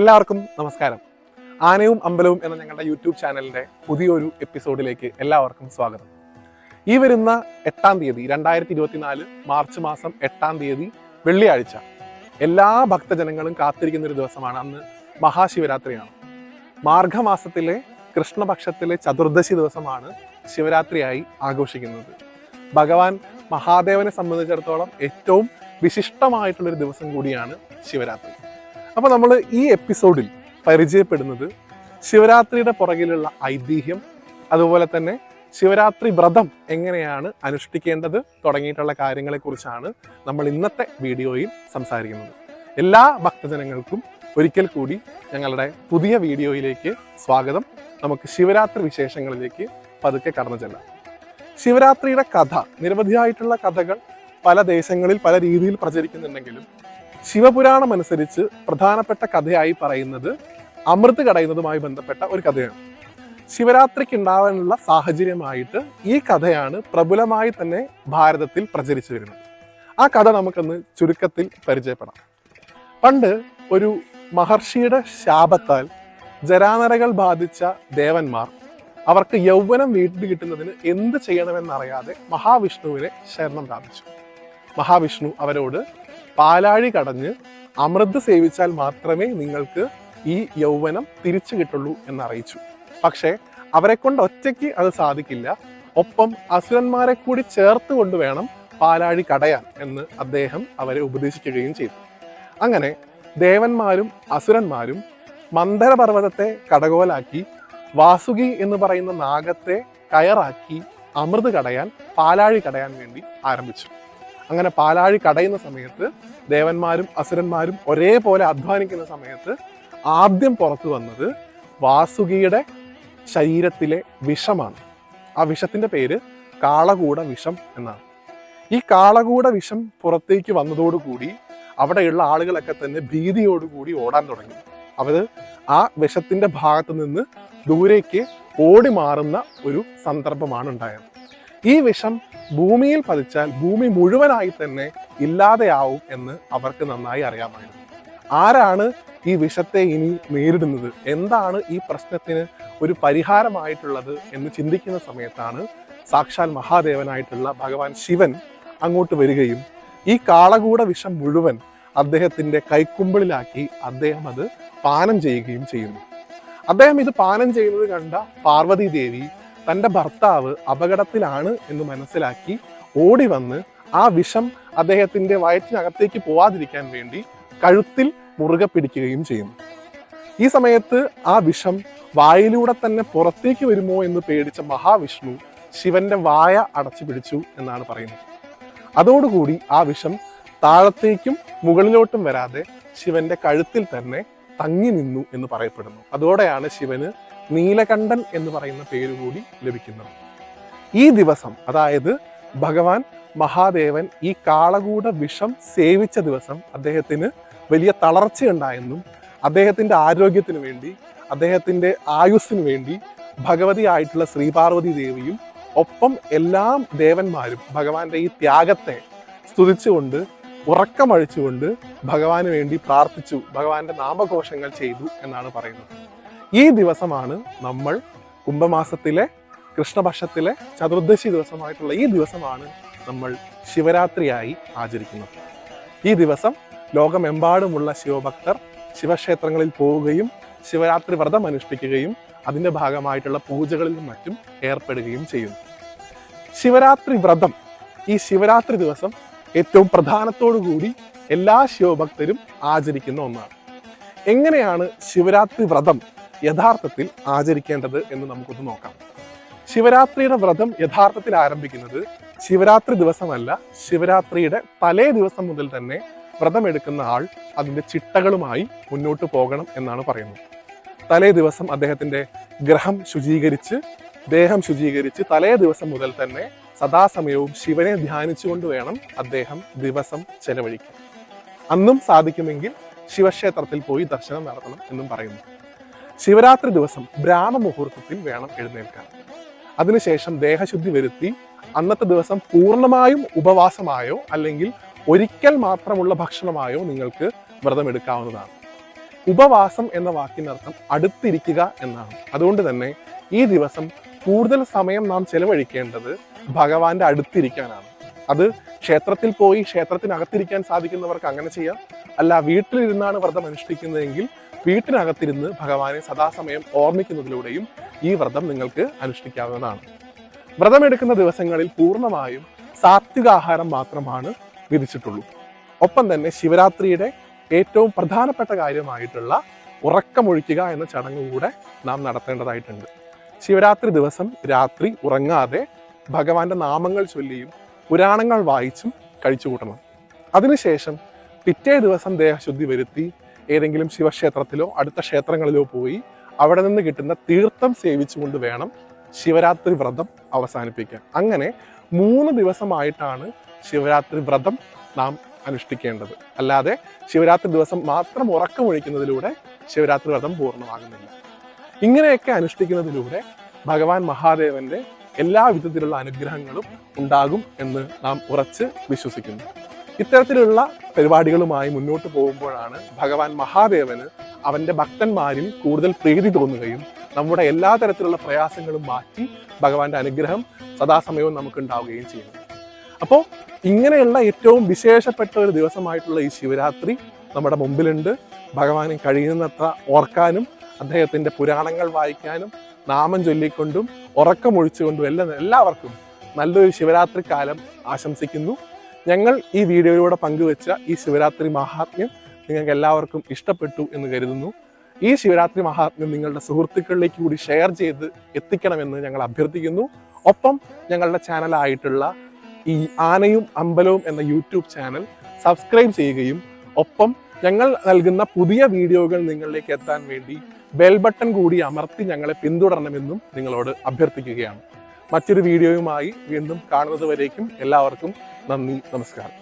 എല്ലാവർക്കും നമസ്കാരം. ആനയും അമ്പലവും എന്ന ഞങ്ങളുടെ യൂട്യൂബ് ചാനലിന്റെ പുതിയൊരു എപ്പിസോഡിലേക്ക് എല്ലാവർക്കും സ്വാഗതം. ഈ വരുന്ന എട്ടാം തീയതി രണ്ടായിരത്തി ഇരുപത്തിനാല് മാർച്ച് മാസം എട്ടാം തീയതി വെള്ളിയാഴ്ച എല്ലാ ഭക്തജനങ്ങളും കാത്തിരിക്കുന്ന ഒരു ദിവസമാണ് അന്ന് മഹാശിവരാത്രിയാണ്. മാർഗമാസത്തിലെ കൃഷ്ണപക്ഷത്തിലെ ചതുർദശി ദിവസമാണ് ശിവരാത്രിയായി ആഘോഷിക്കുന്നത്. ഭഗവാൻ മഹാദേവനെ സംബന്ധിച്ചിടത്തോളം ഏറ്റവും വിശിഷ്ടമായിട്ടുള്ളൊരു ദിവസം കൂടിയാണ് ശിവരാത്രി. അപ്പോൾ നമ്മൾ ഈ എപ്പിസോഡിൽ പരിചയപ്പെടുന്നത് ശിവരാത്രിയുടെ പുറകിലുള്ള ഐതിഹ്യം അതുപോലെ തന്നെ ശിവരാത്രി വ്രതം എങ്ങനെയാണ് അനുഷ്ഠിക്കേണ്ടത് തുടങ്ങിയിട്ടുള്ള കാര്യങ്ങളെക്കുറിച്ചാണ് നമ്മൾ ഇന്നത്തെ വീഡിയോയിൽ സംസാരിക്കുന്നത്. എല്ലാ ഭക്തജനങ്ങൾക്കും ഒരിക്കൽ കൂടി ഞങ്ങളുടെ പുതിയ വീഡിയോയിലേക്ക് സ്വാഗതം. നമുക്ക് ശിവരാത്രി വിശേഷങ്ങളിലേക്ക് പതുക്കെ കടന്നു ചെല്ലാം. ശിവരാത്രിയുടെ കഥ നിരവധിയായിട്ടുള്ള കഥകൾ പല ദേശങ്ങളിൽ പല രീതിയിൽ പ്രചരിക്കുന്നുണ്ടെങ്കിലും ശിവപുരാണം അനുസരിച്ച് പ്രധാനപ്പെട്ട കഥയായി പറയുന്നത് അമൃത് കടയുന്നതുമായി ബന്ധപ്പെട്ട ഒരു കഥയാണ്. ശിവരാത്രിക്ക് ഉണ്ടാവാനുള്ള സാഹചര്യമായിട്ട് ഈ കഥയാണ് പ്രബലമായി തന്നെ ഭാരതത്തിൽ പ്രചരിച്ചു വരുന്നത്. ആ കഥ നമുക്കൊന്ന് ചുരുക്കത്തിൽ പരിചയപ്പെടാം. പണ്ട് ഒരു മഹർഷിയുടെ ശാപത്താൽ ജരാനരകൾ ബാധിച്ച ദേവന്മാർ അവർക്ക് യൗവനം വീട്ടിൽ കിട്ടുന്നതിന് എന്ത് ചെയ്യണമെന്നറിയാതെ മഹാവിഷ്ണുവിനെ ശരണം പ്രാപിച്ചു. മഹാവിഷ്ണു അവരോട് പാലാഴി കടഞ്ഞ് അമൃത് സേവിച്ചാൽ മാത്രമേ നിങ്ങൾക്ക് ഈ യൗവനം തിരിച്ചു കിട്ടുള്ളൂ എന്നറിയിച്ചു. പക്ഷേ അവരെ കൊണ്ട് ഒറ്റയ്ക്ക് അത് സാധിക്കില്ല. ഒപ്പം അസുരന്മാരെ കൂടി ചേർത്ത് കൊണ്ട് വേണം പാലാഴി കടയാൻ എന്ന് അദ്ദേഹം അവരെ ഉപദേശിക്കുകയും ചെയ്തു. അങ്ങനെ ദേവന്മാരും അസുരന്മാരും മന്ദരപർവതത്തെ കടകോലാക്കി വാസുകി എന്ന് പറയുന്ന നാഗത്തെ കയറാക്കി അമൃത് കടയാൻ പാലാഴി കടയാൻ വേണ്ടി ആരംഭിച്ചു. അങ്ങനെ പാലാഴി കടയുന്ന സമയത്ത് ദേവന്മാരും അസുരന്മാരും ഒരേപോലെ അധ്വാനിക്കുന്ന സമയത്ത് ആദ്യം പുറത്തു വന്നത് വാസുകിയുടെ ശരീരത്തിലെ വിഷമാണ്. ആ വിഷത്തിന്റെ പേര് കാളകൂട വിഷം എന്നാണ്. ഈ കാളകൂട വിഷം പുറത്തേക്ക് വന്നതോടുകൂടി അവിടെയുള്ള ആളുകളൊക്കെ തന്നെ ഭീതിയോടുകൂടി ഓടാൻ തുടങ്ങി. അവർ ആ വിഷത്തിന്റെ ഭാഗത്ത് നിന്ന് ദൂരേക്ക് ഓടി മാറുന്ന ഒരു സന്ദർഭമാണ് ഉണ്ടായത്. ഈ വിഷം ഭൂമിയിൽ പതിച്ചാൽ ഭൂമി മുഴുവനായി തന്നെ ഇല്ലാതെയാവും എന്ന് അവർക്ക് നന്നായി അറിയാമായിരുന്നു. ആരാണ് ഈ വിഷത്തെ ഇനി നേരിടുന്നത്? എന്താണ് ഈ പ്രശ്നത്തിന് ഒരു പരിഹാരമായിട്ടുള്ളത് എന്ന് ചിന്തിക്കുന്ന സമയത്താണ് സാക്ഷാൽ മഹാദേവനായിട്ടുള്ള ഭഗവാൻ ശിവൻ അങ്ങോട്ട് വരികയും ഈ കാളകൂട വിഷം മുഴുവൻ അദ്ദേഹത്തിന്റെ കൈക്കുമ്പിളിലാക്കി അദ്ദേഹം അത് പാനം ചെയ്യുകയും ചെയ്യുന്നു. അദ്ദേഹം ഇത് പാനം ചെയ്യുന്നത് കണ്ട പാർവതി ദേവി തന്റെ ഭർത്താവ് അപകടത്തിലാണ് എന്ന് മനസ്സിലാക്കി ഓടി വന്ന് ആ വിഷം അദ്ദേഹത്തിന്റെ വയറ്റിനകത്തേക്ക് പോവാതിരിക്കാൻ വേണ്ടി കഴുത്തിൽ മുറുകെ പിടിക്കുകയും ചെയ്യുന്നു. ഈ സമയത്ത് ആ വിഷം വായിലൂടെ തന്നെ പുറത്തേക്ക് വരുമോ എന്ന് പേടിച്ച മഹാവിഷ്ണു ശിവന്റെ വായ അടച്ചു പിടിച്ചു എന്നാണ് പറയുന്നത്. അതോടുകൂടി ആ വിഷം താഴത്തേക്കും മുകളിലോട്ടും വരാതെ ശിവന്റെ കഴുത്തിൽ തന്നെ തങ്ങി നിന്നു എന്ന് പറയപ്പെടുന്നു. അതോടെയാണ് ശിവന് നീലകണ്ഠൻ എന്ന് പറയുന്ന പേര് കൂടി ലഭിക്കുന്നത്. ഈ ദിവസം അതായത് ഭഗവാൻ മഹാദേവൻ ഈ കാളകൂട വിഷം സേവിച്ച ദിവസം അദ്ദേഹത്തിന് വലിയ തളർച്ചയുണ്ടായെന്നും അദ്ദേഹത്തിന്റെ ആരോഗ്യത്തിന് വേണ്ടി അദ്ദേഹത്തിന്റെ ആയുസ്സിന് വേണ്ടി ഭഗവതി ആയിട്ടുള്ള ശ്രീപാർവതി ദേവിയും ഒപ്പം എല്ലാ ദേവന്മാരും ഭഗവാന്റെ ഈ ത്യാഗത്തെ സ്തുതിച്ചുകൊണ്ട് ഉറക്കമഴിച്ചുകൊണ്ട് ഭഗവാന് വേണ്ടി പ്രാർത്ഥിച്ചു ഭഗവാന്റെ നാമഘോഷങ്ങൾ ചെയ്തു എന്നാണ് പറയുന്നത്. ഈ ദിവസമാണ് നമ്മൾ കുംഭമാസത്തിലെ കൃഷ്ണപക്ഷത്തിലെ ചതുർദശി ദിവസമായിട്ടുള്ള ഈ ദിവസമാണ് നമ്മൾ ശിവരാത്രിയായി ആചരിക്കുന്നത്. ഈ ദിവസം ലോകമെമ്പാടുമുള്ള ശിവഭക്തർ ശിവക്ഷേത്രങ്ങളിൽ പോവുകയും ശിവരാത്രി വ്രതം അനുഷ്ഠിക്കുകയും അതിന്റെ ഭാഗമായിട്ടുള്ള പൂജകളിലും മറ്റും ഏർപ്പെടുകയും ചെയ്യുന്നു. ശിവരാത്രി വ്രതം ഈ ശിവരാത്രി ദിവസം ഏറ്റവും കൂടി എല്ലാ ശിവഭക്തരും ആചരിക്കുന്ന ഒന്നാണ്. എങ്ങനെയാണ് ശിവരാത്രി വ്രതം യഥാർത്ഥത്തിൽ ആചരിക്കേണ്ടത് എന്ന് നമുക്കൊന്ന് നോക്കാം. ശിവരാത്രിയുടെ വ്രതം യഥാർത്ഥത്തിൽ ആരംഭിക്കുന്നത് ശിവരാത്രി ദിവസമല്ല ശിവരാത്രിയുടെ തലേ ദിവസം മുതൽ തന്നെ വ്രതം എടുക്കുന്ന ആൾ അതിന്റെ ചിട്ടകളുമായി മുന്നോട്ട് പോകണം എന്നാണ് പറയുന്നത്. തലേ ദിവസം അദ്ദേഹത്തിന്റെ ഗ്രഹം ശുചീകരിച്ച് ദേഹം ശുചീകരിച്ച് തലേ ദിവസം മുതൽ തന്നെ സദാസമയവും ശിവനെ ധ്യാനിച്ചുകൊണ്ട് വേണം അദ്ദേഹം ദിവസം ചെലവഴിക്കാൻ. അന്നും സാധിക്കുമെങ്കിൽ ശിവക്ഷേത്രത്തിൽ പോയി ദർശനം നടത്തണം എന്നും പറയുന്നു. ശിവരാത്രി ദിവസം ബ്രാഹ്മമുഹൂർത്തത്തിൽ വേണം എഴുന്നേൽക്കാൻ. അതിനുശേഷം ദേഹശുദ്ധി വരുത്തി അന്നത്തെ ദിവസം പൂർണമായും ഉപവാസമായോ അല്ലെങ്കിൽ ഒരിക്കൽ മാത്രമുള്ള ഭക്ഷണമായോ നിങ്ങൾക്ക് വ്രതമെടുക്കാവുന്നതാണ്. ഉപവാസം എന്ന വാക്കിനർത്ഥം അടുത്തിരിക്കുക എന്നാണ്. അതുകൊണ്ട് തന്നെ ഈ ദിവസം കൂടുതൽ സമയം നാം ചെലവഴിക്കേണ്ടത് ഭഗവാന്റെ അടുത്തിരിക്കാനാണ്. അത് ക്ഷേത്രത്തിൽ പോയി ക്ഷേത്രത്തിനകത്തിരിക്കാൻ സാധിക്കുന്നവർക്ക് അങ്ങനെ ചെയ്യാം. അല്ല വീട്ടിലിരുന്നാണ് വ്രതം അനുഷ്ഠിക്കുന്നതെങ്കിൽ വീട്ടിനകത്തിരുന്ന് ഭഗവാനെ സദാസമയം ഓർമ്മിക്കുന്നതിലൂടെയും ഈ വ്രതം നിങ്ങൾക്ക് അനുഷ്ഠിക്കാവുന്നതാണ്. വ്രതമെടുക്കുന്ന ദിവസങ്ങളിൽ പൂർണമായും സാത്വികാഹാരം മാത്രമാണ് വിധിച്ചിട്ടുള്ളൂ. ഒപ്പം തന്നെ ശിവരാത്രിയുടെ ഏറ്റവും പ്രധാനപ്പെട്ട കാര്യമായിട്ടുള്ള ഉറക്കമൊഴിക്കുക എന്ന ചടങ്ങ് കൂടെ നാം നടത്തേണ്ടതായിട്ടുണ്ട്. ശിവരാത്രി ദിവസം രാത്രി ഉറങ്ങാതെ ഭഗവാന്റെ നാമങ്ങൾ ചൊല്ലിയും പുരാണങ്ങൾ വായിച്ചും കഴിച്ചു കൂട്ടണം അതിനുശേഷം പിറ്റേ ദിവസം ദേഹശുദ്ധി വരുത്തി ഏതെങ്കിലും ശിവക്ഷേത്രത്തിലോ അടുത്ത ക്ഷേത്രങ്ങളിലോ പോയി അവിടെ നിന്ന് കിട്ടുന്ന തീർത്ഥം സേവിച്ചുകൊണ്ട് വേണം ശിവരാത്രി വ്രതം അവസാനിപ്പിക്കാൻ. അങ്ങനെ മൂന്ന് ദിവസമായിട്ടാണ് ശിവരാത്രി വ്രതം നാം അനുഷ്ഠിക്കേണ്ടത്. അല്ലാതെ ശിവരാത്രി ദിവസം മാത്രം ഉറക്കമൊഴിക്കുന്നതിലൂടെ ശിവരാത്രി വ്രതം പൂർണമാകുന്നില്ല. ഇങ്ങനെയൊക്കെ അനുഷ്ഠിക്കുന്നതിലൂടെ ഭഗവാൻ മഹാദേവന്റെ എല്ലാ വിധത്തിലുള്ള അനുഗ്രഹങ്ങളും ഉണ്ടാകും എന്ന് നാം ഉറച്ച് വിശ്വസിക്കുന്നു. ഇത്തരത്തിലുള്ള പരിപാടികളുമായി മുന്നോട്ട് പോകുമ്പോഴാണ് ഭഗവാൻ മഹാദേവന് അവന്റെ ഭക്തന്മാരിൽ കൂടുതൽ പ്രീതി തോന്നുകയും നമ്മുടെ എല്ലാ തരത്തിലുള്ള പ്രയാസങ്ങളും മാറ്റി ഭഗവാന്റെ അനുഗ്രഹം സദാസമയവും നമുക്ക് ഉണ്ടാവുകയും ചെയ്യുന്നു. അപ്പോൾ ഇങ്ങനെയുള്ള ഏറ്റവും വിശേഷപ്പെട്ട ഒരു ദിവസമായിട്ടുള്ള ഈ ശിവരാത്രി നമ്മുടെ മുമ്പിലുണ്ട്. ഭഗവാനെ കഴിയുന്നത്ര ഓർക്കാനും അദ്ദേഹത്തിന്റെ പുരാണങ്ങൾ വായിക്കാനും നാമം ചൊല്ലിക്കൊണ്ടും ഉറക്കമൊഴിച്ചുകൊണ്ടും എല്ലാം എല്ലാവർക്കും നല്ലൊരു ശിവരാത്രി കാലം ആശംസിക്കുന്നു. ഞങ്ങൾ ഈ വീഡിയോയിലൂടെ പങ്കുവെച്ച ഈ ശിവരാത്രി മഹാത്മ്യം നിങ്ങൾക്ക് എല്ലാവർക്കും ഇഷ്ടപ്പെട്ടു എന്ന് കരുതുന്നു. ഈ ശിവരാത്രി മഹാത്മ്യം നിങ്ങളുടെ സുഹൃത്തുക്കളിലേക്ക് കൂടി ഷെയർ ചെയ്ത് എത്തിക്കണമെന്ന് ഞങ്ങൾ അഭ്യർത്ഥിക്കുന്നു. ഒപ്പം ഞങ്ങളുടെ ചാനലായിട്ടുള്ള ഈ ആനയും അമ്പലവും എന്ന യൂട്യൂബ് ചാനൽ സബ്സ്ക്രൈബ് ചെയ്യുകയും ഒപ്പം ഞങ്ങൾ നൽകുന്ന പുതിയ വീഡിയോകൾ നിങ്ങളിലേക്ക് എത്താൻ വേണ്ടി ബെൽ ബട്ടൺ കൂടി അമർത്തി ഞങ്ങളെ പിന്തുടരണമെന്നും നിങ്ങളോട് അഭ്യർത്ഥിക്കുകയാണ്. മറ്റൊരു വീഡിയോയുമായി വീണ്ടും കാണുന്നത് വരേക്കും എല്ലാവർക്കും നന്ദി നമസ്കാരം.